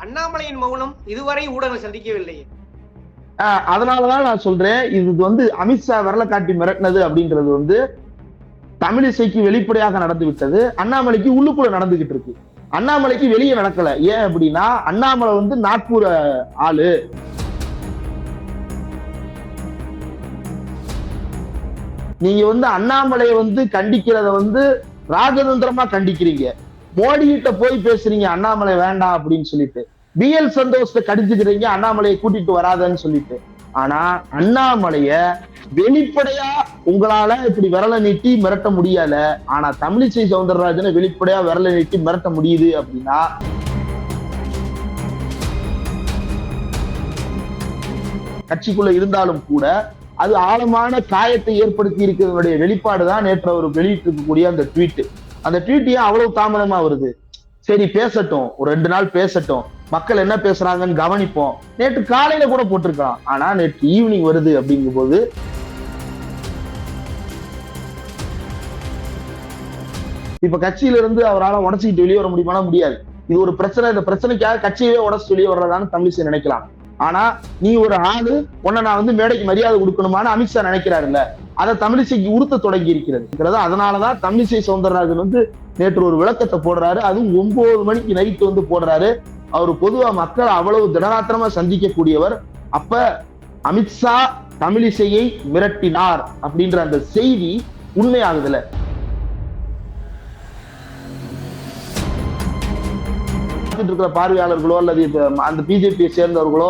அண்ணாமலையின் மௌனம் இதுவரை ஊடகம் சந்திக்கவில்லையே அதனாலதான் நான் சொல்றேன் இது வந்து அமித்ஷா விரல காட்டி மிரட்டினது அப்படின்றது வந்து தமிழிசைக்கு வெளிப்படையாக நடந்து விட்டது. அண்ணாமலைக்கு உள்ளுக்குள்ள நடந்துகிட்டு இருக்கு. அண்ணாமலைக்கு வெளியே நடக்கல. ஏன் அப்படின்னா அண்ணாமலை வந்து நாட்புற ஆளு. நீங்க வந்து அண்ணாமலையை வந்து கண்டிக்கிறத வந்து ராஜதந்திரமா கண்டிக்கிறீங்க. மோடி கிட்ட போய் பேசுறீங்க அண்ணாமலை வேண்டாம் அப்படின்னு சொல்லிட்டு. பிஎல் சந்தோஷத்தை கடிச்சுக்கிறீங்க அண்ணாமலையை கூட்டிட்டு வராதன்னு சொல்லிட்டு. ஆனா அண்ணாமலைய வெளிப்படையா உங்களால இப்படி விரல நீட்டி மிரட்ட முடியல. ஆனா தமிழிசை சவுந்தரராஜனை வெளிப்படையா விரல நீட்டி மிரட்ட முடியுது அப்படின்னா கட்சிக்குள்ள இருந்தாலும் கூட அது ஆழமான காயத்தை ஏற்படுத்தி இருக்கிறதனுடைய வெளிப்பாடு தான் நேற்று அவர் வெளியிட்டிருக்கக்கூடிய அந்த ட்வீட்டு அந்த ட்வீட் ஏன் அவ்வளவு தாமதமா வருது? சரி பேசட்டும். ஒரு ரெண்டு நாள் பேசட்டும். மக்கள் என்ன பேசுறாங்கன்னு கவனிப்போம். நேற்று காலையில கூட போட்டிருக்கலாம். ஆனா நேற்று ஈவினிங் வருது அப்படிங்கும் போது இப்ப கட்சியில இருந்து அவரால் உடச்சிக்கிட்டு வெளியே வர முடியுமானா முடியாது. இது ஒரு பிரச்சனை. இந்த பிரச்சனைக்காக கட்சியவே உடச்சு வெளியே வர்றதான்னு தமிழிசை நினைக்கலாம். ஆனா நீ ஒரு ஆளு உன்னை நான் வந்து மேடைக்கு மரியாதை கொடுக்கணுமான்னு அமித்ஷா நினைக்கிறாருல்ல. அதை தமிழிசைக்கு உறுத்த தொடங்கி இருக்கிறது. அதனாலதான் தமிழிசை சவுந்தரராஜன் வந்து நேற்று ஒரு விளக்கத்தை போடுறாரு. அதுவும் ஒன்பது மணிக்கு நைட்டு வந்து போடுறாரு. அவர் பொதுவா மக்கள் அவ்வளவு திடகாத்திரமா சந்திக்கக்கூடியவர். அப்ப அமித்ஷா தமிழிசையை மிரட்டினார் அப்படின்ற அந்த செய்தி உண்மையாகுதுல இருக்கிற பார்வையாளர்களோ அல்லது அந்த பிஜேபியை சேர்ந்தவர்களோ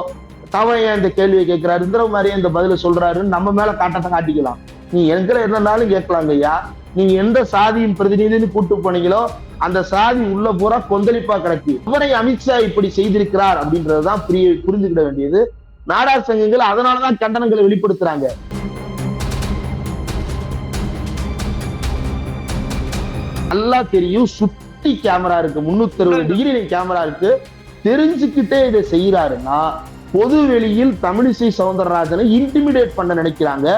தவன் ஏன் இந்த கேள்வியை கேட்கிறாரு? இந்த மாதிரியே இந்த பதில சொல்றாருன்னு நம்ம மேல காட்டத்தை காட்டிக்கலாம். நீ எங்களை என்னன்னாலும் கேட்கலாங்க ஐயா. நீங்க எந்த சாதியின் பிரதிநிதின்னு கூட்டு போனீங்களோ அந்த சாதி உள்ள பூரா கொந்தளிப்பா கிடக்கு. இவரை அமித்ஷா இப்படி செய்திருக்கிறார் அப்படின்றதுதான் புரிய புரிஞ்சுக்கிட வேண்டியது. நாடார் சங்கங்கள் அதனாலதான் கண்டனங்களை வெளிப்படுத்துறாங்க. நல்லா தெரியும் சுட்டி கேமரா இருக்கு. முன்னூத்தி அறுபது டிகிரி கேமரா இருக்கு. தெரிஞ்சுக்கிட்டே இதை செய்யறாருன்னா பொது வெளியில் தமிழிசை சவுந்தரராஜனை இன்டிமிடேட் பண்ண நினைக்கிறாங்க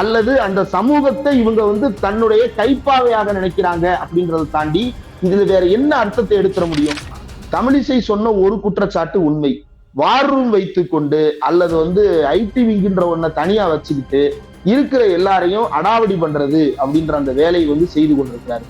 அல்லது அந்த சமூகத்தை இவங்க வந்து தன்னுடைய கைப்பாவையாக நினைக்கிறாங்க அப்படின்றத தாண்டி இதுல வேற என்ன அர்த்தத்தை எடுத்துட முடியும்? தமிழிசை சொன்ன ஒரு குற்றச்சாட்டு உண்மை. வார் ரூம் வைத்துக்கொண்டு அல்லது வந்து ஐடி விங்கின்ற ஒன்ன தனியா வச்சுக்கிட்டு இருக்கிற எல்லாரையும் அடாவடி பண்றது அப்படின்ற அந்த வேலையை வந்து செய்து கொண்டிருக்கிறாரு.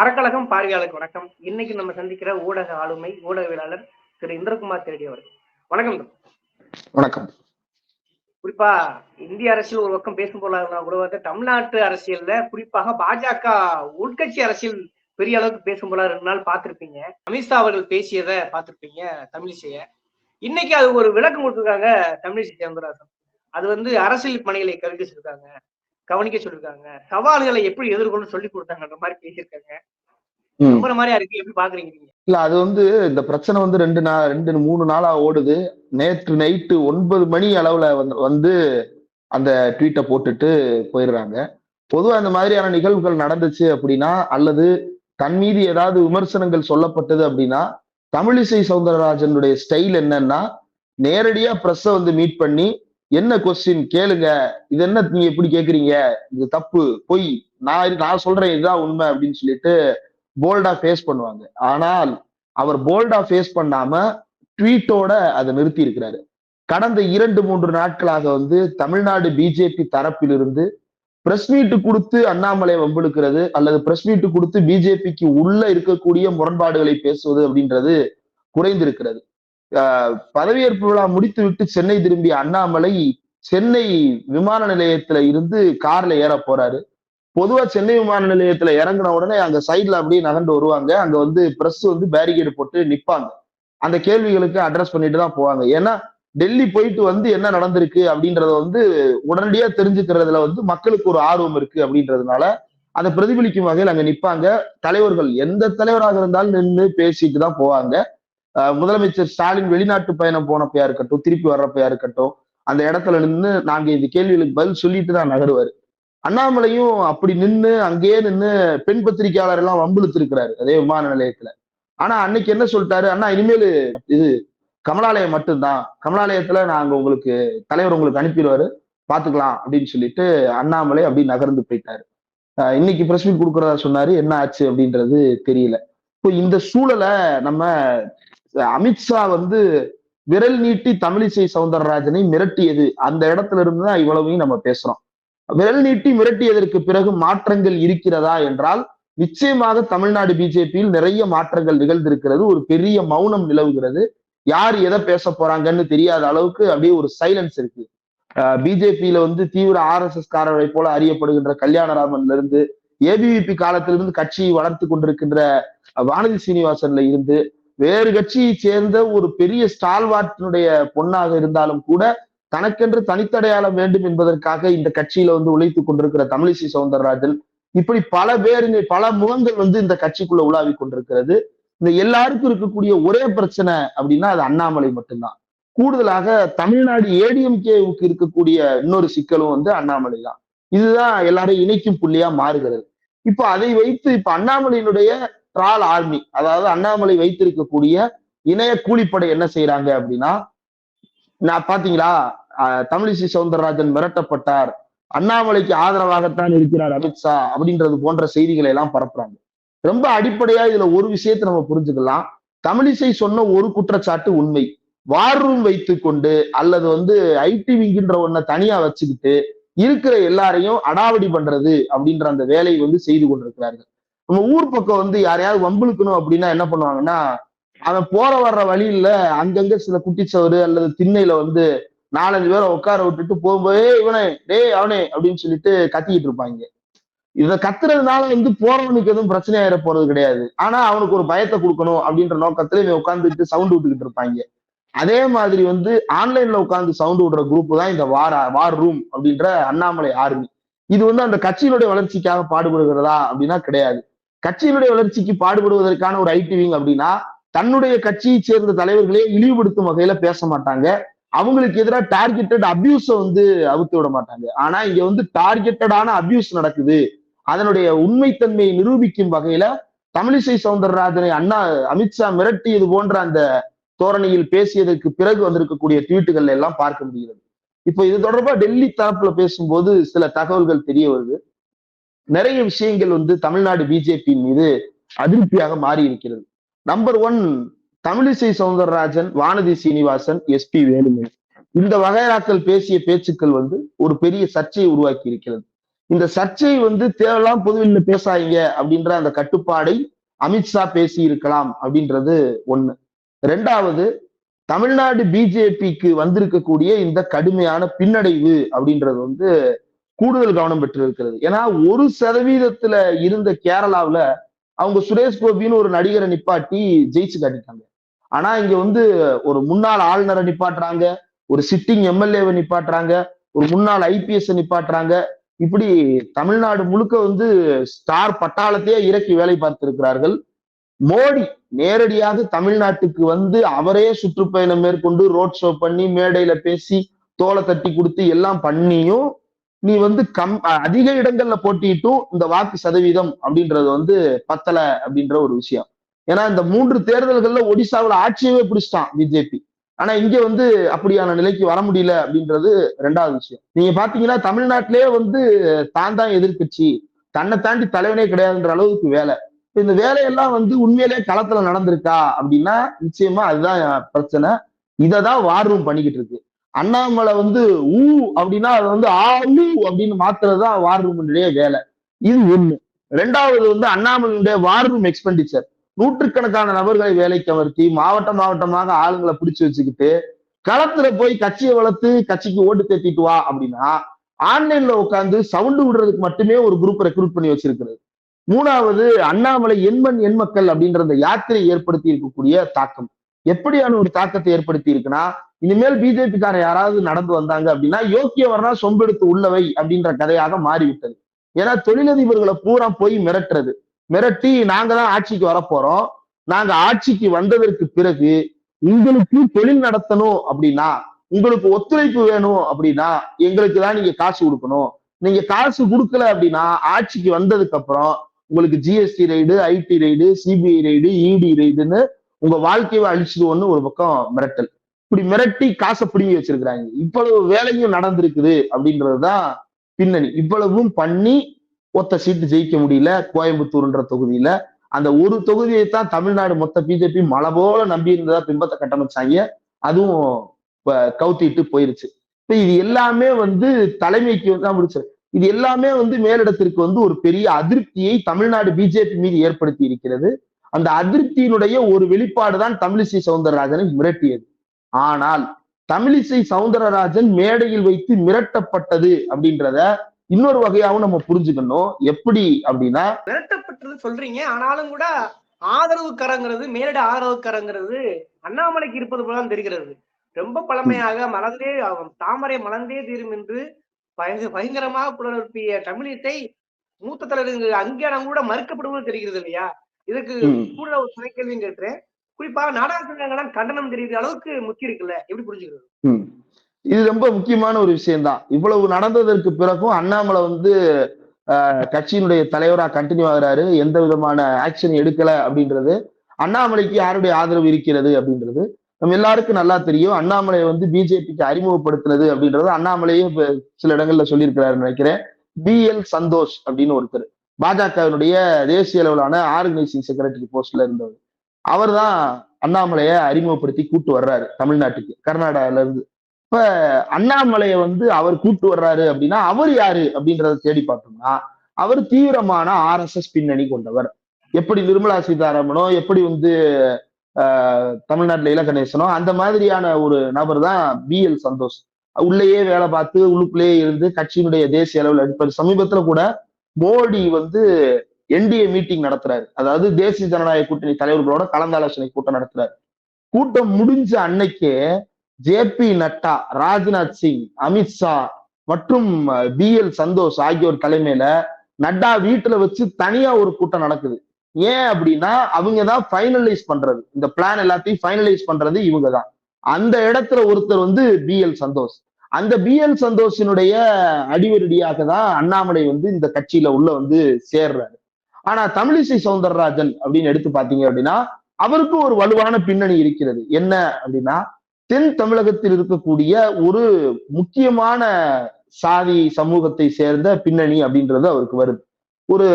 அறக்கழகம் பார்வையாளருக்கு வணக்கம். இன்னைக்கு நம்ம சந்திக்கிற ஊடக ஆளுமை ஊடகவியலாளர் திரு இந்திரகுமார் தேடி அவர் வணக்கம். வணக்கம். குறிப்பா இந்திய அரசியல் ஒரு பக்கம் பேசும் போல கூட வந்து தமிழ்நாட்டு அரசியல்ல குறிப்பாக பாஜக உள்கட்சி அரசியல் பெரிய அளவுக்கு பேசும் போல ரெண்டு நாள் பார்த்திருப்பீங்க. அமித்ஷா அவர்கள் பேசியதை பார்த்திருப்பீங்க தமிழிசைய. இன்னைக்கு அது ஒரு விளக்கம் கொடுத்துருக்காங்க தமிழிசை சவுந்தரராஜன் அது வந்து அரசியல் பணிகளை கவனிக்க சொல்லிருக்காங்க கவனிக்க சொல்லிருக்காங்க. சவால்களை எப்படி எதிர்கொள்ள சொல்லி கொடுத்தாங்கன்ற மாதிரி பேசியிருக்காங்க. ம். நம்புற மாதிரியா இருக்கு? எப்படி பாக்குறீங்க இல்ல அது வந்து இந்த பிரச்சனை வந்து ரெண்டு நாள் ரெண்டு மூணு நாளா ஓடுது. நேற்று நைட்டு ஒன்பது மணி அளவுல வந்து வந்து அந்த ட்வீட்டை போட்டுட்டு போயிடுறாங்க. பொதுவா இந்த மாதிரியான நிகழ்வுகள் நடந்துச்சு அப்படின்னா அல்லது தன் மீது ஏதாவது விமர்சனங்கள் சொல்லப்பட்டது அப்படின்னா தமிழிசை சவுந்தரராஜனுடைய ஸ்டைல் என்னன்னா நேரடியா பிரஸ்ஸ வந்து மீட் பண்ணி என்ன கொஸ்டின் கேளுங்க. இது என்ன நீங்க எப்படி கேக்குறீங்க? இது தப்பு. பொய். நான் நான் சொல்றேன் இதுதான் உண்மை அப்படின்னு சொல்லிட்டு போல்டா ஃபேஸ் பண்ணுவாங்க. ஆனால் அவர் போல்டா ஃபேஸ் பண்ணாம ட்வீட்டோட அதை நிறுத்தி இருக்கிறாரு. கடந்த இரண்டு மூன்று நாட்களாக வந்து தமிழ்நாடு பிஜேபி தரப்பிலிருந்து பிரஸ் மீட் கொடுத்து அண்ணாமலை வம்பிழுக்கிறது அல்லது பிரஸ் மீட்டு கொடுத்து பிஜேபிக்கு உள்ள இருக்கக்கூடிய முரண்பாடுகளை பேசுவது அப்படின்றது குறைந்திருக்கிறது. பதவியேற்பு விழா முடித்து விட்டு சென்னை திரும்பிய அண்ணாமலை சென்னை விமான நிலையத்துல இருந்து கார்ல ஏற போறாரு. பொதுவா சென்னை விமான நிலையத்துல இறங்கின உடனே அங்க சைட்ல அப்படியே நகர்ந்து வருவாங்க. அங்க வந்து பிரஸ் வந்து பேரிகேடு போட்டு நிப்பாங்க. அந்த கேள்விகளுக்கு அட்ரஸ் பண்ணிட்டு தான் போவாங்க. ஏன்னா டெல்லி போயிட்டு வந்து என்ன நடந்திருக்கு அப்படின்றத வந்து உடனடியா தெரிஞ்சுக்கிறதுல வந்து மக்களுக்கு ஒரு ஆர்வம் இருக்கு அப்படின்றதுனால அதை பிரதிபலிக்கும் வகையில் அங்க நிப்பாங்க. தலைவர்கள் எந்த தலைவராக இருந்தாலும் நின்று பேசிட்டு தான் போவாங்க. முதலமைச்சர் ஸ்டாலின் வெளிநாட்டு பயணம் போனப்பையா இருக்கட்டும் திருப்பி வர்றப்பையா இருக்கட்டும் அந்த இடத்துல நின்று நாங்க இந்த கேள்விகளுக்கு பதில் சொல்லிட்டு தான் நகருவாரு. அண்ணாமலையும் அப்படி நின்று அங்கேயே நின்று பெண் பத்திரிகையாளர் எல்லாம் வம்பிழுத்திருக்கிறாரு அதே விமான நிலையத்துல. ஆனா அன்னைக்கு என்ன சொல்லிட்டாரு? அண்ணா இனிமேல் இது கமலாலயம் மட்டும்தான். கமலாலயத்துல நாங்க உங்களுக்கு தலைவர் உங்களுக்கு அனுப்பிடுவாரு. பாத்துக்கலாம் அப்படின்னு சொல்லிட்டு அண்ணாமலை அப்படி நகர்ந்து போயிட்டாரு. இன்னைக்கு பிரஸ் மீட் சொன்னாரு. என்ன ஆச்சு அப்படின்றது தெரியல. இப்போ இந்த சூழலை நம்ம அமித்ஷா வந்து விரல் நீட்டி தமிழிசை சவுந்தரராஜனை மிரட்டியது. அந்த இடத்துல இருந்து தான் இவ்வளவையும் நம்ம பேசுறோம். விரல் நீட்டி மிரட்டியதற்கு பிறகு மாற்றங்கள் இருக்கிறதா என்றால் நிச்சயமாக தமிழ்நாடு பிஜேபியில் நிறைய மாற்றங்கள் நிகழ்ந்திருக்கிறது. ஒரு பெரிய மௌனம் நிலவுகிறது. யார் எதை பேச போறாங்கன்னு தெரியாத அளவுக்கு அப்படியே ஒரு சைலன்ஸ் இருக்கு. பிஜேபியில வந்து தீவிர ஆர் எஸ் எஸ் காரரை போல அறியப்படுகின்ற கல்யாணராமன்ல இருந்து ஏபிவிபி காலத்திலிருந்து கட்சியை வளர்த்து கொண்டிருக்கின்ற வானதி சீனிவாசன்ல இருந்து வேறு கட்சியை சேர்ந்த ஒரு பெரிய ஸ்டால்வார்ட்டினுடைய பொண்ணாக இருந்தாலும் கூட தனக்கென்று தனித்தடையாளம் வேண்டும் என்பதற்காக இந்த கட்சியில வந்து உழைத்துக் கொண்டிருக்கிற தமிழிசை சவுந்தரராஜன் இப்படி பல பேர் பல முகங்கள் வந்து இந்த கட்சிக்குள்ள உலாவி கொண்டிருக்கிறது. இந்த எல்லாருக்கும் இருக்கக்கூடிய ஒரே பிரச்சனை அப்படின்னா அது அண்ணாமலை மட்டும்தான். கூடுதலாக தமிழ்நாடு ஏடிஎம்கேவுக்கு இருக்கக்கூடிய இன்னொரு சிக்கலும் வந்து அண்ணாமலை தான். இதுதான் எல்லாரையும் இணைக்கும் புள்ளியா மாறுகிறது. இப்ப அதை வைத்து இப்ப அண்ணாமலையினுடைய ட்ரால் ஆர்மி அதாவது அண்ணாமலை வைத்திருக்கக்கூடிய இணைய கூலிப்படை என்ன செய்யறாங்க அப்படின்னா நான் பாத்தீங்களா தமிழிசை சவுந்தரராஜன் மிரட்டப்பட்டார் அண்ணாமலைக்கு ஆதரவாகத்தான் இருக்கிறார் அமித்ஷா அப்படின்றது போன்ற செய்திகளை எல்லாம் பரப்புறாங்க. ரொம்ப அடிப்படையா இதுல ஒரு விஷயத்தை நம்ம புரிஞ்சுக்கலாம். தமிழிசை சொன்ன ஒரு குற்றச்சாட்டு உண்மை. வார் ரூம் வைத்து கொண்டு அல்லது வந்து ஐடி விங்கின்ற ஒன்ன தனியா வச்சுக்கிட்டு இருக்கிற எல்லாரையும் அடாவடி பண்றது அப்படின்ற அந்த வேலையை வந்து செய்து கொண்டிருக்கிறார்கள். நம்ம ஊர் பக்கம் வந்து யாரையாவது வம்பிழுக்கணும் அப்படின்னா என்ன பண்ணுவாங்கன்னா அவன் போற வர்ற வழியில அங்கங்க சில குட்டிச்சவரு அல்லது திண்ணையில வந்து நாலஞ்சு பேரை உட்கார விட்டுட்டு போகும்போதே இவனே டேய் அவனே அப்படின்னு சொல்லிட்டு கத்திக்கிட்டு இருப்பாங்க. இத கத்துறதுனால வந்து போறவனுக்கு எதுவும் பிரச்சனை ஆயிட போறது கிடையாது. ஆனா அவனுக்கு ஒரு பயத்தை கொடுக்கணும் அப்படின்ற நோக்கத்துல இவன் உட்காந்துட்டு சவுண்ட் விட்டுக்கிட்டு இருப்பாங்க. அதே மாதிரி வந்து ஆன்லைன்ல உட்காந்து சவுண்ட் விடுற குரூப் தான் இந்த வார் வார் ரூம் அப்படின்ற அண்ணாமலை ஆர்மி. இது வந்து அந்த கட்சியினுடைய வளர்ச்சிக்காக பாடுபடுகிறதா அப்படின்னா கிடையாது. கட்சியினுடைய வளர்ச்சிக்கு பாடுபடுவதற்கான ஒரு ஐடி விங் அப்படின்னா தன்னுடைய கட்சியை சேர்ந்த தலைவர்களே இழிவுபடுத்தும் வகையில பேச மாட்டாங்க. அவங்களுக்கு எதிராக டார்கெட்டட் அபியூஸ வந்து அவுத்து விட மாட்டாங்க. ஆனா இங்க வந்து டார்கெட்டடான அபியூஸ் நடக்குது. அதனுடைய உண்மைத்தன்மையை நிரூபிக்கும் வகையில தமிழிசை சவுந்தரராஜனை அண்ணா அமித்ஷா மிரட்டியது போன்ற அந்த தோரணையில் பேசியதற்கு பிறகு வந்திருக்கக்கூடிய ட்வீட்டுகள் எல்லாம் பார்க்க முடிகிறது. இப்போ இது தொடர்பா டெல்லி தரப்புல பேசும்போது சில தகவல்கள் தெரிய வருது. நிறைய விஷயங்கள் வந்து தமிழ்நாடு பிஜேபி மீது அதிருப்தியாக மாறி இருக்கிறது. Number one Tamilisai Soundararajan Vanathi Srinivasan SP Velumani. இந்த வகைராக்கள் பேசிய பேச்சுக்கள் வந்து ஒரு பெரிய சர்ச்சையை உருவாக்கி இருக்கிறது. இந்த சர்ச்சை வந்து தேவையெல்லாம் பொதுவில் பேசாதீங்க அப்படின்ற அந்த கட்டுப்பாடை அமித்ஷா பேசி இருக்கலாம் அப்படின்றது ஒண்ணு. ரெண்டாவது தமிழ்நாடு பிஜேபிக்கு வந்திருக்கக்கூடிய இந்த கடுமையான பின்னடைவு அப்படின்றது வந்து கூடுதல் கவனம் பெற்றிருக்கிறது. ஏன்னா ஒரு சதவீதத்துல இருந்த கேரளாவில் அவங்க சுரேஷ் கோபின்னு ஒரு நடிகரை நிப்பாட்டி ஜெயிச்சு காட்டிட்டாங்க. ஆனா இங்க வந்து ஒரு முன்னாள் ஆளுநரை நிப்பாட்டுறாங்க ஒரு சிட்டிங் எம்எல்ஏவை நிப்பாட்டுறாங்க ஒரு முன்னாள் ஐபிஎஸ் நிப்பாட்டுறாங்க. இப்படி தமிழ்நாடு முழுக்க வந்து ஸ்டார் பட்டாளத்தையே இறக்கி வேலை பார்த்திருக்கிறார்கள். மோடி நேரடியாக தமிழ்நாட்டுக்கு வந்து அவரே சுற்றுப்பயணம் மேற்கொண்டு ரோட் ஷோ பண்ணி மேடையில பேசி தோலை தட்டி கொடுத்து எல்லாம் பண்ணியும் நீ வந்து கம் அதிக இடங்கள்ல போட்டிட்டும் இந்த வாக்கு சதவீதம் அப்படின்றது வந்து பத்தல அப்படின்ற ஒரு விஷயம். ஏன்னா இந்த மூன்று தேர்தல்கள்ல ஒடிசாவில் ஆட்சியவே பிடிச்சிட்டான் பிஜேபி ஆனா இங்க வந்து அப்படியான நிலைக்கு வர முடியல அப்படின்றது ரெண்டாவது விஷயம். நீங்க பாத்தீங்கன்னா தமிழ்நாட்டிலேயே வந்து தான் தான் எதிர்கட்சி தன்னை தாண்டி தலைவனே கிடையாதுன்ற அளவுக்கு வேலை. இந்த வேலையெல்லாம் வந்து உண்மையிலே களத்துல நடந்திருக்கா அப்படின்னா நிச்சயமா அதுதான் பிரச்சனை. இதை தான் வார் ரூம் பண்ணிக்கிட்டு இருக்கு. அண்ணாமலை வந்து ஊ அப்படின்னா அது வந்து ஆ ஊ அப்படின்னு மாத்துறதுதான் வார் ரூமுடைய வேலை. இது ஒண்ணு. ரெண்டாவது வந்து அண்ணாமலையுடைய வார் ரூம் எக்ஸ்பெண்டிச்சர் நூற்றுக்கணக்கான நபர்களை வேலைக்கு அமர்த்தி மாவட்டம் மாவட்டமாக ஆளுங்களை பிடிச்சு வச்சுக்கிட்டு களத்துல போய் கட்சியை வளர்த்து கட்சிக்கு ஓட்டு தேத்திட்டு வா அப்படின்னா ஆன்லைன்ல உட்காந்து சவுண்டு விடுறதுக்கு மட்டுமே ஒரு குரூப் ரெக்ரூட் பண்ணி வச்சிருக்கிறது. மூணாவது அண்ணாமலை எண்மண் எண்மக்கள் அப்படின்ற அந்த யாத்திரை ஏற்படுத்தி இருக்கக்கூடிய தாக்கம். எப்படியான ஒரு தாக்கத்தை ஏற்படுத்தி இருக்குன்னா இனிமேல் பிஜேபிக்காரன் யாராவது நடந்து வந்தாங்க அப்படின்னா யோக்கியவர்னா சொம்பெடுத்து உள்ளவை அப்படின்ற கதையாக மாறிவிட்டது. ஏன்னா தொழிலதிபர்களை பூரா போய் மிரட்டுறது. மிரட்டி நாங்க தான் ஆட்சிக்கு வரப்போறோம். நாங்க ஆட்சிக்கு வந்ததற்கு பிறகு உங்களுக்கு தொழில் நடத்தணும் அப்படின்னா உங்களுக்கு ஒத்துழைப்பு வேணும் அப்படின்னா எங்களுக்கு தான் நீங்க காசு கொடுக்கணும். நீங்க காசு கொடுக்கல அப்படின்னா ஆட்சிக்கு வந்ததுக்கு அப்புறம் உங்களுக்கு GST raid IT raid CBI raid ED ரைடுன்னு உங்க வாழ்க்கையை அழிச்சிடுவோன்னு ஒரு பக்கம் மிரட்டல். இப்படி மிரட்டி காசை பிடுங்கி வச்சிருக்கிறாங்க. இவ்வளவு வேலையும் நடந்திருக்குது அப்படின்றதுதான் பின்னணி. இவ்வளவும் பண்ணி ஒத்த சீட்டு ஜெயிக்க முடியல கோயம்புத்தூர்ன்ற தொகுதியில. அந்த ஒரு தொகுதியை தான் தமிழ்நாடு மொத்த பிஜேபி மலை போல நம்பி இருந்ததா பிம்பத்தை கட்டமைச்சாங்க. அதுவும் கவுத்திட்டு போயிருச்சு. இப்ப இது எல்லாமே வந்து தலைமைக்கு தான் முடிச்சது. இது எல்லாமே வந்து மேலிடத்திற்கு வந்து ஒரு பெரிய அதிருப்தியை தமிழ்நாடு பிஜேபி மீது ஏற்படுத்தி இருக்கிறது. அந்த அதிருப்தியினுடைய ஒரு வெளிப்பாடு தான் தமிழிசை சவுந்தரராஜனை மிரட்டியது. ஆனால் தமிழிசை சவுந்தரராஜன் மேடையில் வைத்து மிரட்டப்பட்டது அப்படின்றத இன்னொரு வகையாவும் நம்ம புரிஞ்சுக்கணும். எப்படி அப்படின்னா மிரட்டப்பட்டது சொல்றீங்க. ஆனாலும் கூட ஆதரவு கரங்கிறது மேலிட ஆதரவு கரங்கிறது அண்ணாமலைக்கு இருப்பது போல தெரிகிறது. ரொம்ப பழமையாக மலர்ந்தே தாமரை மலர்ந்தே தீரும் என்று பயங்க பயங்கரமாக புலர்ப்பிய தமிழிசை மூத்த தலைவர்கள் அங்கீகாரம் கூட மறுக்கப்படுவது தெரிகிறது இல்லையா? இதுக்கு கூட ஒரு துணை கேள்வியும் கேட்டுறேன் குறிப்பாக நாடக சங்கங்களாம் கண்டனம் தெரியுற அளவுக்கு முத்தி இருக்குல்ல? எப்படி புரிஞ்சுக்கிறது. இது ரொம்ப முக்கியமான ஒரு விஷயம்தான். இவ்வளவு நடந்ததற்கு பிறகும் அண்ணாமலை வந்து கட்சியினுடைய தலைவரா கண்டினியூ ஆகுறாரு. எந்த விதமான ஆக்ஷன் எடுக்கல அப்படின்றது. அண்ணாமலைக்கு யாருடைய ஆதரவு இருக்கிறது அப்படின்றது. நம்ம எல்லாருக்கும் நல்லா தெரியும். அண்ணாமலை வந்து பிஜேபிக்கு அறிமுகப்படுத்தினது அப்படின்றது அண்ணாமலையே இப்ப சில இடங்கள்ல சொல்லியிருக்கிறாருன்னு நினைக்கிறேன். பி எல் சந்தோஷ் அப்படின்னு ஒருத்தர். பாஜகவினுடைய தேசிய அளவிலான ஆர்கனைசிங் செக்ரட்டரி போஸ்ட்ல இருந்தவர். அவர் தான் அண்ணாமலைய அறிமுகப்படுத்தி கூட்டு வர்றாரு தமிழ்நாட்டுக்கு கர்நாடகால இருந்து. இப்ப அண்ணாமலையை வந்து அவர் கூட்டு வர்றாரு அப்படின்னா அவர் யாரு அப்படின்றத தேடி பார்த்தோம்னா அவர் தீவிரமான ஆர்எஸ்எஸ் பின்னணி கொண்டவர். எப்படி நிர்மலா சீதாராமனோ எப்படி வந்து தமிழ்நாட்டில் இலக்கணேசனோ அந்த மாதிரியான ஒரு நபர் தான் பி எல் சந்தோஷ். உள்ளேயே வேலை பார்த்து உள்ளுக்குள்ளேயே இருந்து கட்சியினுடைய தேசிய அளவில் இப்ப சமீபத்துல கூட மோடி வந்து என்டிஏ மீட்டிங் நடத்துறாரு. அதாவது தேசிய ஜனநாயக கூட்டணி தலைவர்களோட கலந்தாலோசனை கூட்டம் நடத்துறாரு. கூட்டம் முடிஞ்ச அன்னைக்கே ஜே பி நட்டா ராஜ்நாத் சிங் அமித்ஷா மற்றும் பி எல் சந்தோஷ் ஆகியோர் தலைமையில நட்டா வீட்டுல வச்சு தனியா ஒரு கூட்டம் நடக்குது. ஏன் அப்படின்னா அவங்க தான் ஃபைனலைஸ் பண்றது. இந்த பிளான் எல்லாத்தையும் ஃபைனலைஸ் பண்றது இவங்க தான். அந்த இடத்துல ஒருத்தர் வந்து பி எல் சந்தோஷ். அந்த பி எல் சந்தோஷினுடைய அடிவருடியாக தான் அண்ணாமலை வந்து இந்த கட்சியில உள்ள வந்து சேர்றாரு. ஆனா தமிழிசை சவுந்தரராஜன் அப்படின்னு எடுத்து பாத்தீங்க அப்படின்னா அவருக்கும் ஒரு வலுவான பின்னணி இருக்கிறது. என்ன அப்படின்னா தென் தமிழகத்தில் இருக்கக்கூடிய ஒரு முக்கியமான சாதி சமூகத்தை சேர்ந்த பின்னணி அப்படின்றது அவருக்கு வருது. ஒரு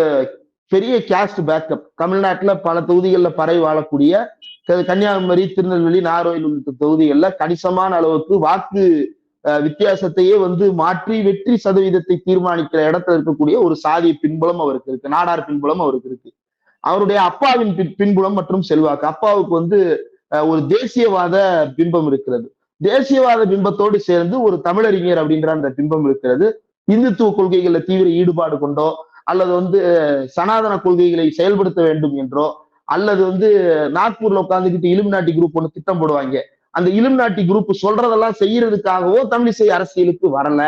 பெரிய கேஸ்ட் பேக்கப் தமிழ்நாட்டுல பல தொகுதிகளில் பரவி வாழக்கூடிய க- கன்னியாகுமரி திருநெல்வேலி நாரோயில் உள்ளிட்ட தொகுதிகளில் கணிசமான அளவுக்கு வாக்கு வித்தியாசத்தையே வந்து மாற்றி வெற்றி சதவீதத்தை தீர்மானிக்கிற இடத்துல இருக்கக்கூடிய ஒரு சாதிய பின்புலம் அவருக்கு இருக்கு. நாடார் பின்புலம் அவருக்கு இருக்கு. அவருடைய அப்பாவின் பின்- பின்புலம் மற்றும் செல்வாக்கு. அப்பாவுக்கு வந்து ஒரு தேசியவாத பிம்பம் இருக்கிறது. தேசியவாத பிம்பத்தோடு சேர்ந்து ஒரு தமிழறிஞர் அப்படின்ற அந்த பிம்பம் இருக்கிறது. இந்துத்துவ கொள்கைகள்ல தீவிர ஈடுபாடு கொண்டோ அல்லது வந்து சனாதன கொள்கைகளை செயல்படுத்த வேண்டும் என்றோ அல்லது வந்து நாக்பூர்ல உட்காந்துக்கிட்டு இலுமினாட்டி குரூப் ஒன்று திட்டம் போடுவாங்க. அந்த இலுமினாட்டி குரூப் சொல்றதெல்லாம் செய்யறதுக்காகவோ தமிழிசை அரசியலுக்கு வரல.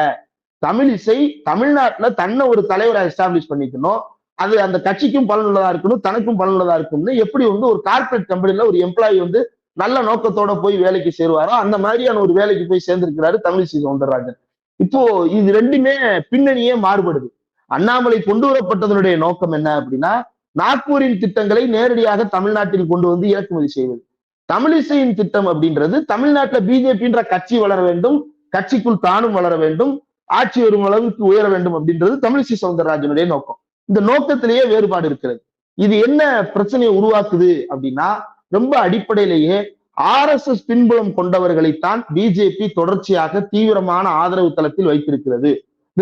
தமிழிசை தமிழ்நாட்டுல தன்னை ஒரு தலைவரை எஸ்டாப்ளிஷ் பண்ணிக்கணும். அது அந்த கட்சிக்கும் பலனுள்ளதா இருக்கணும் தனக்கும் பலனுள்ளதா இருக்கணும்னு எப்படி வந்து ஒரு கார்ப்பரேட் கம்பெனில ஒரு எம்ப்ளாயி வந்து நல்ல நோக்கத்தோட போய் வேலைக்கு சேருவாரோ அந்த மாதிரியான ஒரு வேலைக்கு போய் சேர்ந்திருக்கிறாரு தமிழிசை சவுந்தரராஜன். இப்போ இது ரெண்டுமே பின்னணியே மாறுபடுது. அண்ணாமலை கொண்டு வரப்பட்டதனுடைய நோக்கம் என்ன அப்படின்னா நாக்பூரின் திட்டங்களை நேரடியாக தமிழ்நாட்டில் கொண்டு வந்து இறக்குமதி செய்வது. தமிழிசையின் திட்டம் அப்படின்றது தமிழ்நாட்டுல பிஜேபின்ற கட்சி வளர வேண்டும் கட்சிக்குள் தானும் வளர வேண்டும் ஆட்சி வரும் அளவுக்கு உயர வேண்டும் அப்படின்றது தமிழிசை சவுந்தரராஜனுடைய நோக்கம். இந்த நோக்கத்திலேயே வேறுபாடு இருக்கிறது. இது என்ன பிரச்சனையை உருவாக்குது அப்படின்னா ரொம்ப அடிப்படையிலேயே ஆர்எஸ்எஸ் பின்புலம் கொண்டவர்களைத்தான் பிஜேபி தொடர்ச்சியாக தீவிரமான ஆதரவு தளத்தில் வைத்திருக்கிறது.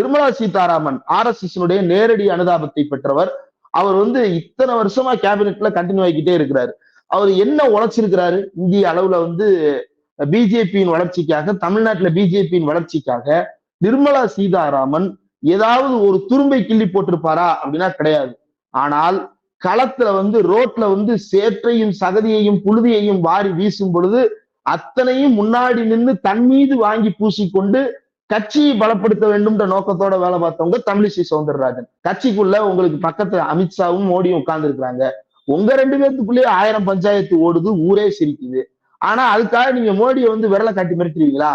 நிர்மலா சீதாராமன் ஆர்எஸ்எஸ் நேரடி அனுதாபத்தை பெற்றவர். அவர் வந்து இத்தனை வருஷமா கேபினெட்ல கண்டினியூ ஆகிக்கிட்டே இருக்கிறாரு. அவர் என்ன உழைச்சிருக்கிறாரு இந்திய அளவுல வந்து பிஜேபியின் வளர்ச்சிக்காக தமிழ்நாட்டுல பிஜேபியின் வளர்ச்சிக்காக நிர்மலா சீதாராமன் ஏதாவது ஒரு துரும்பை கிள்ளி போட்டிருப்பாரா? அப்படின்னா கிடையாது. ஆனால் களத்துல வந்து ரோட்ல வந்து சேற்றையும் சகதியையும் புழுதியையும் வாரி வீசும் பொழுது அத்தனையும் முன்னாடி நின்று தன் மீது வாங்கி பூசிக்கொண்டு கட்சியை பலப்படுத்த வேண்டும்ன்ற நோக்கத்தோட வேலை பார்த்தவங்க தமிழிசை சவுந்தரராஜன். கட்சிக்குள்ள உங்களுக்கு பக்கத்துல அமித்ஷாவும் மோடியும் உட்கார்ந்து இருக்கிறாங்க உங்க ரெண்டு பேர்த்துக்குள்ளேயே ஆயிரம் பஞ்சாயத்து ஓடுது ஊரே சிரிக்குது. ஆனா அதுக்காக நீங்க மோடியை வந்து விரலை காட்டி மிரட்டுவீங்களா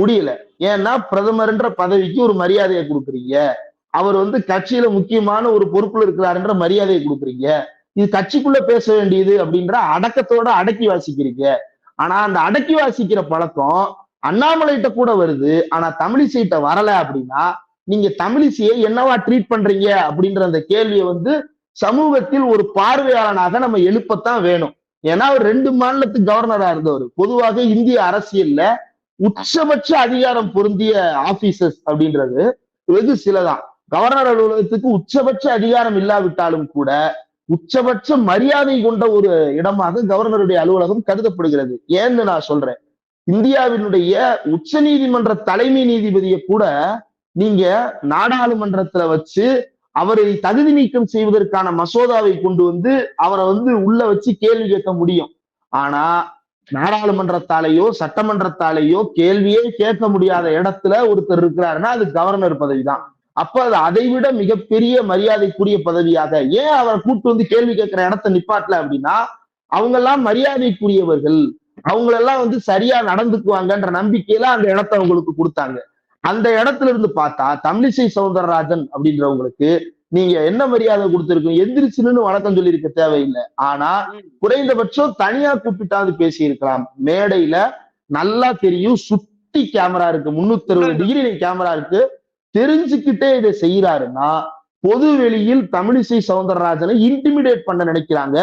முடியல. ஏன்னா பிரதமர்ன்ற பதவிக்கு ஒரு மரியாதையை கொடுக்குறீங்க. அவர் வந்து கட்சியில முக்கியமான ஒரு பொறுப்புல இருக்கிறாருன்ற மரியாதையை கொடுக்குறீங்க. இது கட்சிக்குள்ள பேச வேண்டியது அப்படின்ற அடக்கத்தோட அடக்கி வாசிக்கிறீங்க. ஆனா அந்த அடக்கி வாசிக்கிற பழக்கம் அண்ணாமலைகிட்ட கூட வருது. ஆனா தமிழிசைகிட்ட வரல அப்படின்னா நீங்க தமிழிசையை என்னவா ட்ரீட் பண்றீங்க அப்படின்ற அந்த கேள்வியை வந்து சமூகத்தில் ஒரு பார்வையாளனாக நம்ம எழுப்பத்தான் வேணும். ஏன்னா அவர் ரெண்டு மாநிலத்து கவர்னரா இருந்தவர். பொதுவாக இந்திய அரசியல்ல உச்சபட்ச அதிகாரம் பொருந்திய ஆபீசர்ஸ் அப்படின்றது வெகு சிலதான். கவர்னர் அலுவலகத்துக்கு உச்சபட்ச அதிகாரம் இல்லாவிட்டாலும் கூட உச்சபட்ச மரியாதை கொண்ட ஒரு இடமாக கவர்னருடைய அலுவலகம் கருதப்படுகிறது. ஏன்னு நான் சொல்றேன். இந்தியாவினுடைய உச்ச நீதிமன்ற தலைமை நீதிபதியை கூட நீங்க நாடாளுமன்றத்துல வச்சு அவரை தகுதி நீக்கம் செய்வதற்கான மசோதாவை கொண்டு வந்து அவரை வந்து உள்ள வச்சு கேள்வி கேட்க முடியும். ஆனா நாடாளுமன்றத்தாலேயோ சட்டமன்றத்தாலேயோ கேள்வியே கேட்க முடியாத இடத்துல ஒருத்தர் இருக்கிறாருன்னா அது கவர்னர் பதவிதான். அப்ப அது அதை விட மிகப்பெரிய மரியாதைக்குரிய பதவியாக ஏன் அவரை கூட்டு வந்து கேள்வி கேட்கிற இடத்த நிப்பாட்டல அப்படின்னா அவங்க எல்லாம் மரியாதைக்குரியவர்கள். அவங்களெல்லாம் வந்து சரியா நடந்துக்குவாங்கன்ற நம்பிக்கையில அந்த இடத்த அவங்களுக்கு கொடுத்தாங்க. அந்த இடத்துல இருந்து பார்த்தா தமிழிசை சவுந்தரராஜன் அப்படின்றவங்களுக்கு நீங்க என்ன மரியாதை கொடுத்திருக்கீங்க எந்திரிச்சுன்னு வணக்கம் சொல்லியிருக்க தேவையில்லை. ஆனா குறைந்தபட்சம் தனியா கூப்பிட்டாவது பேசி இருக்கலாம் மேடையில நல்லா தெரியும் சுத்தி கேமரா இருக்கு முன்னூத்தி அறுபது டிகிரி கேமரா இருக்கு. தெரிஞ்சுக்கிட்டே இதை செய்யறாருன்னா பொது வெளியில் தமிழிசை சவுந்தரராஜனை இன்டிமிடேட் பண்ண நினைக்கிறாங்க.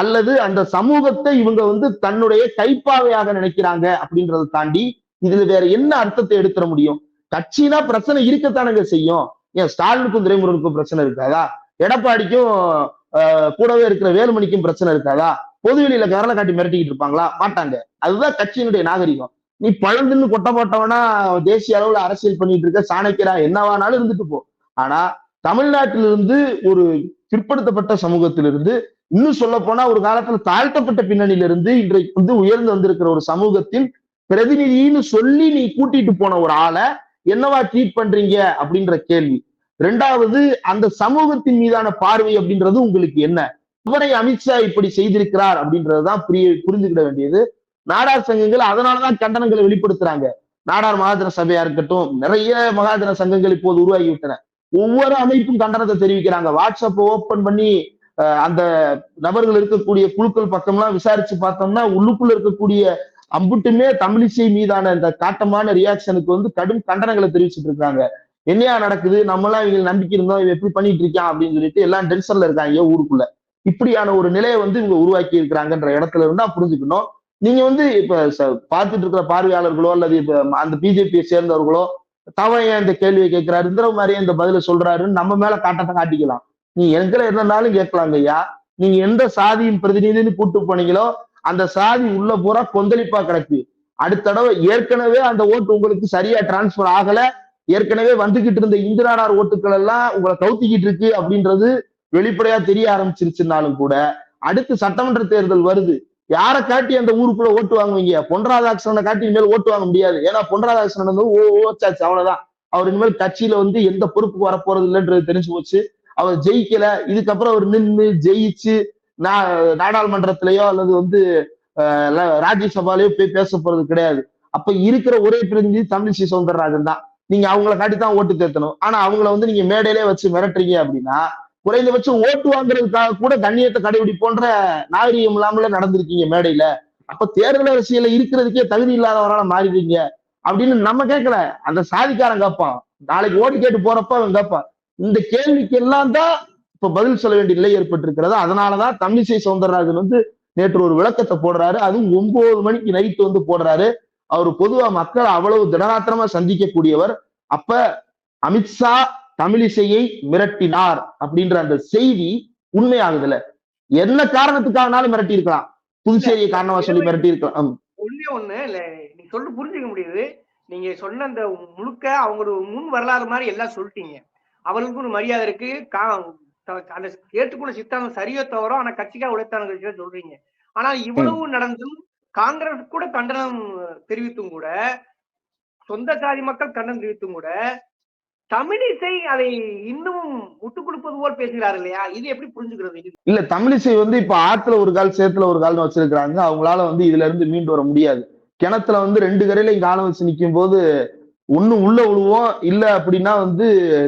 அல்லது அந்த சமூகத்தை இவங்க வந்து தன்னுடைய கைப்பாவையாக நினைக்கிறாங்க அப்படின்றத தாண்டி இதுல வேற என்ன அர்த்தத்தை எடுத்துட முடியும்? கட்சினா பிரச்சனை இருக்கத்தானுங்க செய்யும்? ஏன் ஸ்டாலினுக்கும் துரைமுருகனுக்கும் பிரச்சனை இருக்காதா? எடப்பாடிக்கும் ஆஹ், கூடவே இருக்கிற வேலுமணிக்கும் பிரச்சனை இருக்காதா? பொதுவெளியில கரலை காட்டி மிரட்டிக்கிட்டு இருப்பாங்களா? மாட்டாங்க. அதுதான் கட்சியினுடைய நாகரிகம். நீ பழந்துன்னு கொட்ட போட்டவனா தேசிய அளவுல அரசியல் பண்ணிட்டு இருக்க சாணக்கியரா என்னவானாலும் இருந்துட்டு போ. ஆனா தமிழ்நாட்டிலிருந்து ஒரு பிற்படுத்தப்பட்ட சமூகத்திலிருந்து இன்னும் சொல்ல போனா ஒரு காலத்துல தாழ்த்தப்பட்ட பின்னணியிலிருந்து இன்றைக்கு வந்து உயர்ந்து வந்திருக்கிற ஒரு சமூகத்தின் பிரதிநிதின்னு சொல்லி நீ கூட்டிட்டு போன ஒரு ஆளை என்னவா ட்ரீட் பண்றீங்க அப்படின்ற கேள்வி. ரெண்டாவது அந்த சமூகத்தின் மீதான பார்வை அப்படின்றது உங்களுக்கு என்ன? இவரை அமித்ஷா இப்படி செய்திருக்கிறார் அப்படின்றதுதான் புரிய புரிஞ்சுக்கிட வேண்டியது. நாடார் சங்கங்கள் அதனாலதான் கண்டனங்களை வெளிப்படுத்துறாங்க. நாடார் மகாஜன சபையா இருக்கட்டும் நிறைய மகாஜன சங்கங்கள் இப்போது உருவாகி விட்டன ஒவ்வொரு அமைப்பும் கண்டனத்தை தெரிவிக்கிறாங்க. வாட்ஸ்அப் ஓபன் பண்ணி அந்த நபர்கள் இருக்கக்கூடிய குழுக்கள் பக்கம்லாம் விசாரிச்சு பார்த்தோம்னா உள்ளுக்குள்ள இருக்கக்கூடிய அம்புட்டுமே தமிழிசை மீதான இந்த காட்டமான ரியாக்ஷனுக்கு வந்து கடும் கண்டனங்களை தெரிவிச்சுட்டு இருக்காங்க. என்னையா நடக்குது? நம்மளாம் இவங்க நம்பிக்கை இருந்தோம் இவன் எப்படி பண்ணிட்டு இருக்கான் அப்படின்னு சொல்லிட்டு எல்லாம் டென்ஷன்ல இருக்காங்க ஊருக்குள்ள. இப்படியான ஒரு நிலையை வந்து இவங்க உருவாக்கி இருக்கிறாங்கன்ற இடத்துல இருந்தா புரிஞ்சுக்கணும். நீங்க வந்து இப்ப ச- பார்த்துட்டு இருக்கிற பார்வையாளர்களோ அல்லது இப்ப அந்த பிஜேபியை சேர்ந்தவர்களோ தவன் ஏன் இந்த கேள்வியை கேட்கிறாருங்கிற இந்த மாதிரியே இந்த பதில சொல்றாருன்னு நம்ம மேல காட்டத்தை காட்டிக்கலாம். நீ எங்களை இருந்தாலும் கேட்கலாங்க ஐயா. நீங்க எந்த சாதியின் பிரதிநிதின்னு கூட்டு போனீங்களோ அந்த சாதி உள்ள பூரா கொந்தளிப்பா கிடக்கு. அடுத்த தடவை ஏற்கனவே அந்த ஓட்டு உங்களுக்கு சரியா டிரான்ஸ்பர் ஆகல. ஏற்கனவே வந்துகிட்டு இருந்த இந்திரானார் ஓட்டுக்கள் எல்லாம் உங்களை கவுத்திக்கிட்டு இருக்கு அப்படின்றது வெளிப்படையா தெரிய ஆரம்பிச்சிருச்சுனாலும் கூட அடுத்து சட்டமன்ற தேர்தல் வருது. யாரை காட்டி அந்த ஊருக்குள்ள ஓட்டு வாங்குவீங்க? பொன் ராதாகிருஷ்ணனை காட்டி இனிமேல் ஓட்டு வாங்க முடியாது. ஏன்னா பொன் ராதாகிருஷ்ணன் வந்து ஓ ஓச்சாச்சு அவ்வளவுதான். அவர் இனிமேல் கட்சியில வந்து எந்த பொறுப்புக்கு வரப்போறது இல்லைன்றது தெரிஞ்சு போச்சு. அவர் ஜெயிக்கல. இதுக்கப்புறம் அவர் நின்று ஜெயிச்சு நாடாளுமன்றத்திலேயோ அல்லது வந்து ராஜ்யசபாலேயோ போய் பேச போறது கிடையாது. அப்ப இருக்கிற ஒரே பிரதிநிதி தமிழிசை சவுந்தரராஜன் தான். நீங்க அவங்கள காட்டி தான் ஓட்டு தேத்தணும். ஆனா அவங்கள வந்து நீங்க மேடையிலே வச்சு மிரட்டுறீங்க அப்படின்னா குறைந்தபட்சம் ஓட்டு வாங்குறதுக்காக கூட கண்ணியத்தை கடைபிடி போன்ற நாகரிகம் இல்லாமல நடந்திருக்கீங்க மேடையில. அப்ப தேர்தல் அரசியல இருக்கிறதுக்கே தகுதி இல்லாதவரால மாறிடுவீங்க அப்படின்னு நம்ம கேட்கல அந்த சாதிக்காரன் கேட்பான் நாளைக்கு ஓட்டு கேட்டு போறப்ப அவன் கேட்பான் இந்த கேள்விக்கு எல்லாம் தான் இப்ப பதில் சொல்ல வேண்டிய நிலை ஏற்பட்டிருக்கிறது. அதனாலதான் தமிழிசை சவுந்தரராஜன் வந்து நேற்று ஒரு விளக்கத்தை போடுறாரு. அதுவும் ஒன்பது மணிக்கு நைட்டு வந்து போடுறாரு. அவர் பொதுவா மக்கள் அவ்வளவு திடராத்திரமா சந்திக்கக்கூடியவர். அப்ப அமித்ஷா தமிழிசையை மிரட்டினார் அப்படின்ற அந்த செய்தி உண்மையாகுதுல என்ன காரணத்துக்காகனாலும் மிரட்டி இருக்கலாம் புதுச்சேரியை காரணமா சொல்லி மிரட்டி இருக்கலாம். ஒண்ணே ஒண்ணு இல்ல நீ சொல்லு புரிஞ்சுக்க முடியுது. நீங்க சொன்ன அந்த முழுக்க அவங்களோட முன் வரலாறு மாதிரி எல்லாம் சொல்லிட்டீங்க. அவர்களுக்கு ஒரு மரியாதை இருக்கு. அந்த ஏற்றுக்குள்ள சித்தாந்தம் சரியோ தவறோ ஆனா கட்சிக்காக உழைத்தாங்க சொல்றீங்க. ஆனா இவ்வளவு நடந்தும் காங்கிரஸ் கூட கண்டனம் தெரிவித்தும் கூட சொந்த சாதி மக்கள் கண்டனம் தெரிவித்தும் கூட தமிழிசை அதை இன்னும் முட்டுக் கொடுப்பது போல் பேசுகிறார் இல்லையா? இது எப்படி புரிஞ்சுக்கிறது? இல்ல தமிழிசை வந்து இப்ப ஆத்துல ஒரு கால் சேத்துல ஒரு கால்னு வச்சிருக்கிறாங்க. அவங்களால வந்து இதுல இருந்து மீண்டு வர முடியாது. கிணத்துல வந்து ரெண்டு கரையில இங்க காலம் வச்சு நிக்கும் போது ஒண்ணு உள்ள விழுவோம் இல்ல அப்படின்னா வந்து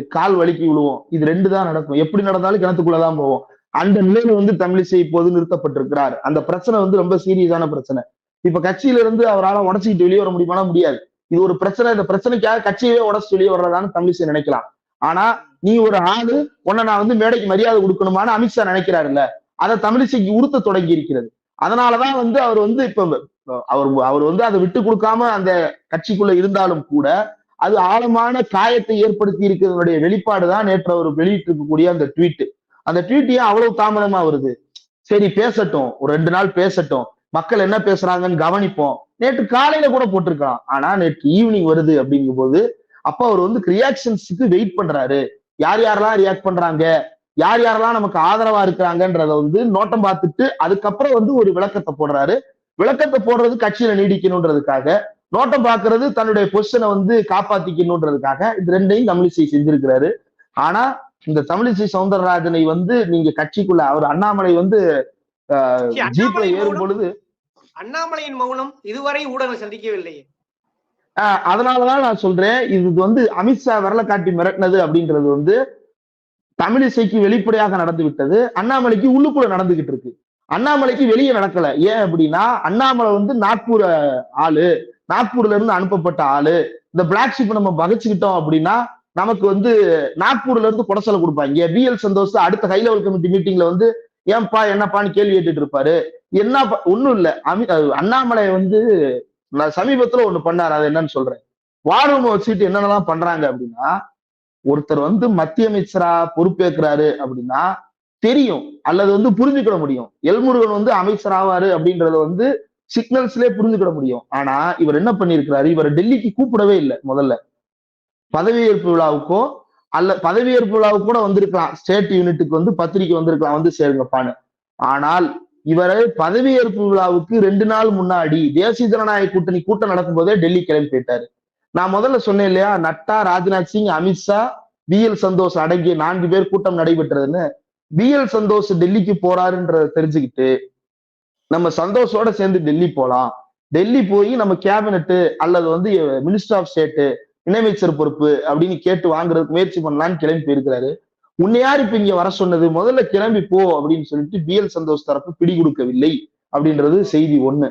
கால் வலிக்கு விழுவோம் இது ரெண்டு தான் நடக்கும். எப்படி நடந்தாலும் கிணத்துக்குள்ளதான் போவோம். அந்த நிலையில வந்து தமிழிசை இப்போது நிறுத்தப்பட்டிருக்கிறார். அந்த பிரச்சனை வந்து ரொம்ப சீரியஸான பிரச்சனை. இப்ப கட்சியில இருந்து அவரால் உடச்சிக்கிட்டு வெளியே வர முடியுமானா முடியாது. இது ஒரு பிரச்சனை. இந்த பிரச்சனைக்காக கட்சியவே உடச்சு வெளியே வர்றதான்னு தமிழிசை நினைக்கலாம். ஆனா நீ ஒரு ஆளு உன்னை நான் வந்து மேடைக்கு மரியாதை கொடுக்கணுமான்னு அமித்ஷா நினைக்கிறாருல்ல. அதை தமிழிசைக்கு உறுத்த தொடங்கி இருக்கிறது. அதனாலதான் வந்து அவர் வந்து இப்ப அவர் அவர் வந்து அதை விட்டு கொடுக்காம அந்த கட்சிக்குள்ள இருந்தாலும் கூட அது ஆழமான காயத்தை ஏற்படுத்தி இருக்கிறதனுடைய வெளிப்பாடு தான் நேற்று அவர் வெளியிட்டிருக்கக்கூடிய அந்த ட்வீட் அந்த ட்வீட் ஏன் அவ்வளவு தாமதமா வருது? சரி பேசட்டும். ஒரு ரெண்டு நாள் பேசட்டும். மக்கள் என்ன பேசுறாங்கன்னு கவனிப்போம். நேற்று காலையில கூட போட்டிருக்கலாம். ஆனா நேற்று ஈவினிங் வருது அப்படிங்கும் போது அப்ப அவர் வந்து ரியாக்ஷன்ஸுக்கு வெயிட் பண்றாரு. யார் யாரெல்லாம் ரியாக்ட் பண்றாங்க? யார் யாரெல்லாம் நமக்கு ஆதரவா இருக்கிறாங்கன்றத வந்து நோட்டம் பார்த்துட்டு அதுக்கப்புறம் வந்து ஒரு விளக்கத்தை போடுறாரு. விளக்கத்தை போடுறது கட்சியில நீடிக்கணுன்றதுக்காக நோட்டம் பார்க்கறது தன்னுடைய பொசிஷனை வந்து காப்பாத்திக்கணுன்றதுக்காக இது ரெண்டையும் தமிழிசை செஞ்சிருக்கிறாரு. ஆனா இந்த தமிழிசை சவுந்தரராஜனை வந்து நீங்க கட்சிக்குள்ள அவர் அண்ணாமலை வந்து ஜீப்ல ஏறும் பொழுது அண்ணாமலையின் மௌனம் இதுவரை ஊடகம் சந்திக்கவில்லையே. ஆஹ், அதனாலதான் நான் சொல்றேன் இது வந்து அமித்ஷா விரல காட்டி மிரட்டினது அப்படின்றது வந்து தமிழிசைக்கு வெளிப்படையாக நடந்து விட்டது அண்ணாமலைக்கு உள்ளுக்குள்ள நடந்துகிட்டு இருக்கு. அண்ணாமலைக்கு வெளியே நடக்கல. ஏன் அப்படின்னா அண்ணாமலை வந்து நாக்பூர் ஆளு. நாக்பூர்ல இருந்து அனுப்பப்பட்ட ஆளு. இந்த பிளாக் ஷிப் நம்ம பகச்சுக்கிட்டோம் அப்படின்னா நமக்கு வந்து நாக்பூர்ல இருந்து குடசலை கொடுப்பாங்க. பிஎல் சந்தோஷ் அடுத்த ஹை லெவல் கமிட்டி மீட்டிங்ல வந்து ஏன்பா என்னப்பான்னு கேள்வி கேட்டுட்டு இருப்பாரு என்ன ப- ஒண்ணும் இல்ல. அமி அண்ணாமலை வந்து நான் சமீபத்துல ஒண்ணு பண்ணாரு. அது என்னன்னு சொல்றேன். வார் ரூம் வச்சுட்டு என்னென்னலாம் பண்றாங்க அப்படின்னா ஒருத்தர் வந்து மத்திய அமைச்சரா பொறுப்பேற்கிறாரு அப்படின்னா தெரியும் அல்லது வந்து புரிஞ்சுக்கிட முடியும். எல்முருகன் வந்து அமைச்சர் ஆவாரு அப்படின்றத வந்து சிக்னல்ஸ்லயே புரிஞ்சுக்கிட முடியும். ஆனா இவர் என்ன பண்ணிருக்கிறாரு இவர் டெல்லிக்கு கூப்பிடவே இல்லை முதல்ல. பதவியேற்பு விழாவுக்கோ அல்ல பதவியேற்பு விழாவுக்கு கூட வந்திருக்கலாம். ஸ்டேட் யூனிட்டுக்கு வந்து பத்திரிக்கை வந்திருக்கலாம் வந்து சேருங்கப்பான்னு. ஆனால் இவர் பதவியேற்பு விழாவுக்கு ரெண்டு நாள் முன்னாடி தேசிய ஜனநாயக கூட்டணி கூட்டம் நடக்கும் போதே டெல்லி கிளம்பி போயிட்டாரு. நான் முதல்ல சொன்னேன் இல்லையா நட்டா ராஜ்நாத் சிங் அமித்ஷா பி எல் சந்தோஷ் அடங்கிய நான்கு பேர் கூட்டம் நடைபெற்றதுன்னு. பி எல் சந்தோஷ் டெல்லிக்கு போறாருன்றத தெரிஞ்சுக்கிட்டு நம்ம சந்தோஷோட சேர்ந்து டெல்லி போலாம். டெல்லி போய் நம்ம கேபினெட்டு அல்லது வந்து மினிஸ்டர் ஆஃப் ஸ்டேட் இணையமைச்சர் பொறுப்பு அப்படின்னு கேட்டு வாங்குறதுக்கு முயற்சி பண்ணலான்னு கிளம்பி போயிருக்கிறாரு. உன்னை யார் இப்ப இங்க வர சொன்னது? முதல்ல கிளம்பி போ அப்படின்னு சொல்லிட்டு பி எல் சந்தோஷ் தரப்பு பிடி கொடுக்கவில்லை அப்படின்றது செய்தி ஒண்ணு.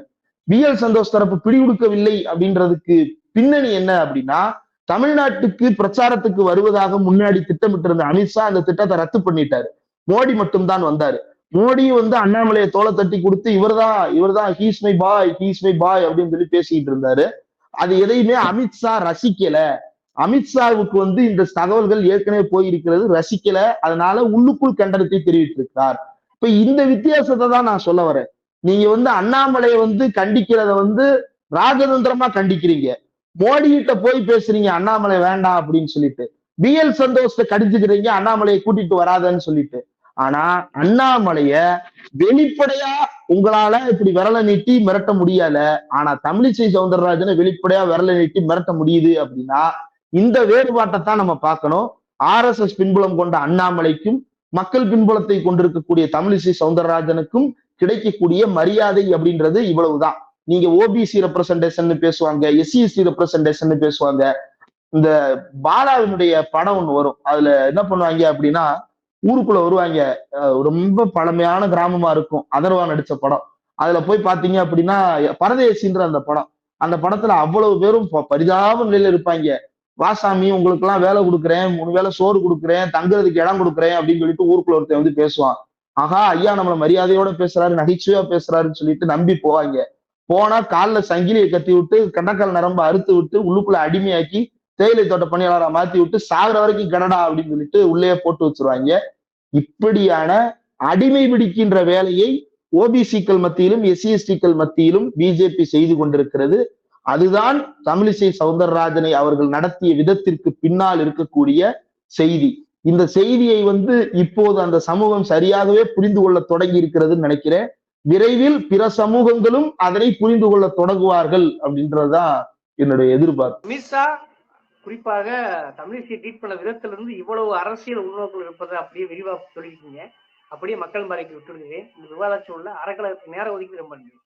பி எல் சந்தோஷ் தரப்பு பிடி கொடுக்கவில்லை அப்படின்றதுக்கு பின்னணி என்ன அப்படின்னா தமிழ்நாட்டுக்கு பிரச்சாரத்துக்கு வருவதாக முன்னாடி திட்டமிட்டிருந்த அமித்ஷா அந்த திட்டத்தை ரத்து பண்ணிட்டாரு. மோடி மட்டும்தான் வந்தாரு. மோடி வந்து அண்ணாமலையை தோலை தட்டி கொடுத்து இவர்தான் இவர்தான் he's my boy he's my boy அப்படின்னு சொல்லி பேசிக்கிட்டு இருந்தாரு. அது எதையுமே அமித்ஷா ரசிக்கல. அமித்ஷாவுக்கு வந்து இந்த தகவல்கள் ஏற்கனவே போயிருக்கிறது ரசிக்கல. அதனால உள்ளுக்குள் கண்டனத்தை தெரிவித்திருக்கிறார். இப்ப இந்த வித்தியாசத்தை தான் நான் சொல்ல வரேன். நீங்க வந்து அண்ணாமலையை வந்து கண்டிக்கிறத வந்து ராஜதந்திரமா கண்டிக்கிறீங்க. மோடி கிட்ட போய் பேசுறீங்க அண்ணாமலை வேண்டாம் அப்படின்னு சொல்லிட்டு. பிஎல் சந்தோஷத்தை கடிச்சுக்கிறீங்க அண்ணாமலையை கூட்டிட்டு வராதன்னு சொல்லிட்டு. ஆனா அண்ணாமலைய வெளிப்படையா உங்களால இப்படி விரல நீட்டி மிரட்ட முடியல. ஆனா தமிழிசை சவுந்தரராஜனை வெளிப்படையா விரலை நீட்டி மிரட்ட முடியுது அப்படின்னா இந்த வேறுபாட்டை தான் நம்ம பார்க்கணும். ஆர் எஸ் எஸ் பின்புலம் கொண்ட அண்ணாமலைக்கும் மக்கள் பின்புலத்தை கொண்டிருக்கக்கூடிய தமிழிசை சவுந்தரராஜனுக்கும் கிடைக்கக்கூடிய மரியாதை அப்படின்றது இவ்வளவுதான். நீங்க ஓபிசி ரெப்ரசன்டேஷன் பேசுவாங்க எஸ்சிஎஸ்சி ரெப்ரசன்டேஷன் பேசுவாங்க. இந்த பாலாவினுடைய படம் ஒண்ணு வரும். அதுல என்ன பண்ணுவாங்க அப்படின்னா ஊருக்குள்ள வருவாங்க. ரொம்ப பழமையான கிராமமா இருக்கும். அதர்வா நடிச்ச படம். அதுல போய் பாத்தீங்க அப்படின்னா பரதேசின்ற அந்த படம். அந்த படத்துல அவ்வளவு பேரும் ப- பரிதாப நிலையில இருப்பாங்க. வாசாமி உங்களுக்கு எல்லாம் வேலை கொடுக்குறேன். மூணு வேளை சோறு கொடுக்குறேன். தங்குறதுக்கு இடம் கொடுக்குறேன். அப்படின்னு சொல்லிட்டு ஊருக்குள்ள ஒருத்தன் வந்து பேசுவான். ஆஹா ஐயா நம்மள மரியாதையோட பேசுறாரு நகைச்சுவையா பேசுறாருன்னு சொல்லிட்டு நம்பி போவாங்க. போனா காலில் சங்கிலியை கட்டி விட்டு கண்டக்கால் நரம்ப அறுத்து விட்டு உள்ளுக்குள்ள அடிமையாக்கி தேயிலை தோட்ட பணியாளரா மாத்தி விட்டு சாகுற வரைக்கும் கனடா அப்படின்னு சொல்லிட்டு உள்ளே போட்டு வச்சிருவாங்க. இப்படியான அடிமை பிடிக்கின்ற வேலையை ஓபிசிக்கள் மத்தியிலும் எஸ்சிஎஸ்டிக்கள் மத்தியிலும் பிஜேபி செய்து கொண்டிருக்கிறது. அதுதான் தமிழிசை சவுந்தரராஜனை அவர்கள் நடத்திய விதத்திற்கு பின்னால் இருக்கக்கூடிய செய்தி. இந்த செய்தியை வந்து இப்போது அந்த சமூகம் சரியாகவே புரிந்து கொள்ள தொடங்கி இருக்கிறதுன்னு நினைக்கிறேன். விரைவில் பிற சமூகங்களும் அதனை புரிந்து கொள்ள தொடங்குவார்கள் அப்படின்றதுதான் என்னுடைய எதிர்பார்ப்பு. குறிப்பாக தமிழிசையை ட்ரீட் பண்ண விதத்துல இருந்து இவ்வளவு அரசியல் உள்நோக்கம் இருப்பதை அப்படியே விரிவா சொல்லியிருக்கீங்க. அப்படியே மக்கள் மறைக்கு விட்டுடுகிறேன். இந்த விவாதத்தில் உள்ள அறக்கலகத்துக்கு நேரம் ஒதுக்கி ரொம்ப நன்றி.